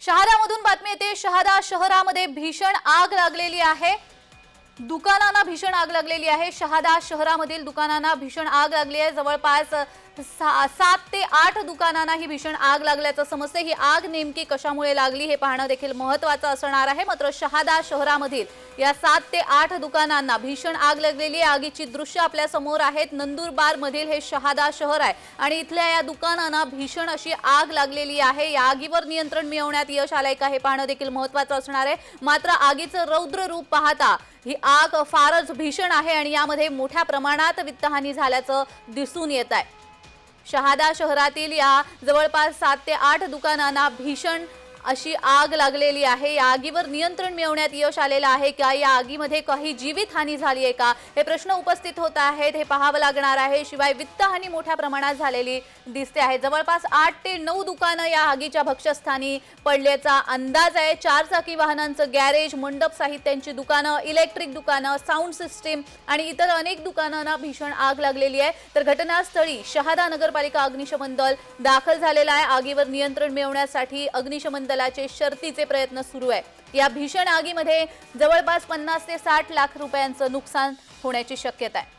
शहादामधून बातमी येते. शहादा शहरामध्ये भीषण आग लागलेली आहे. दुकानांना भीषण आग लागलेली आहे. शहादा शहरामधील दुकानांना भीषण आग लागली आहे. जवळपास सा- सात ते आठ दुकानांना ही भीषण आग लागल्याचं समजते. ही आग नेमकी कशामुळे लागली हे पाहणं देखील महत्वाचं असणार आहे. मात्र शहादा शहरामधील या सात ते आठ दुकानांना भीषण आग लागलेली आगीची दृश्य आपल्यासमोर आहेत. नंदुरबार मधील हे शहादा शहर आहे आणि इथल्या या दुकानांना भीषण अशी आग लागलेली आहे. या आगीवर नियंत्रण मिळवण्यात यश आलंय का हे पाहणं देखील महत्वाचं असणार आहे. मात्र आगीचं रौद्र रूप पाहता ही आग फारच भीषण आहे आणि यामध्ये मोठ्या प्रमाणात वित्तहानी झाल्याचं दिसून येत आहे. शहादा शहरातील या जवळपास सात ते आठ दुकानांना भीषण अशी आग लागलेली आहे. या आगीवर नियंत्रण मिळवण्यात यश आलेलं आहे का? या आगीमध्ये काही जीवितहानी झाली आहे का? हे प्रश्न उपस्थित होत आहेत. हे पाहावं लागणार आहे. शिवाय वित्तहानी मोठ्या प्रमाणात झालेली दिसते आहे. जवळपास आठ ते नऊ दुकानं या आगीच्या भक्ष्यस्थानी पडल्याचा अंदाज आहे. चार चाकी वाहनांचं गॅरेज मंडप साहित्यांची दुकानं इलेक्ट्रिक दुकानं साऊंड सिस्टीम आणि इतर अनेक दुकानांना भीषण आग लागलेली आहे. तर घटनास्थळी शहादा नगरपालिका अग्निशमन दल दाखल झालेला आहे. आगीवर नियंत्रण मिळवण्यासाठी अग्निशमन दलाचे शर्तीचे प्रयत्न सुरू आहे. या भीषण आगीमध्ये जवळपास पन्नास ते साठ लाख रुपयांचं नुकसान होण्याची शक्यता आहे.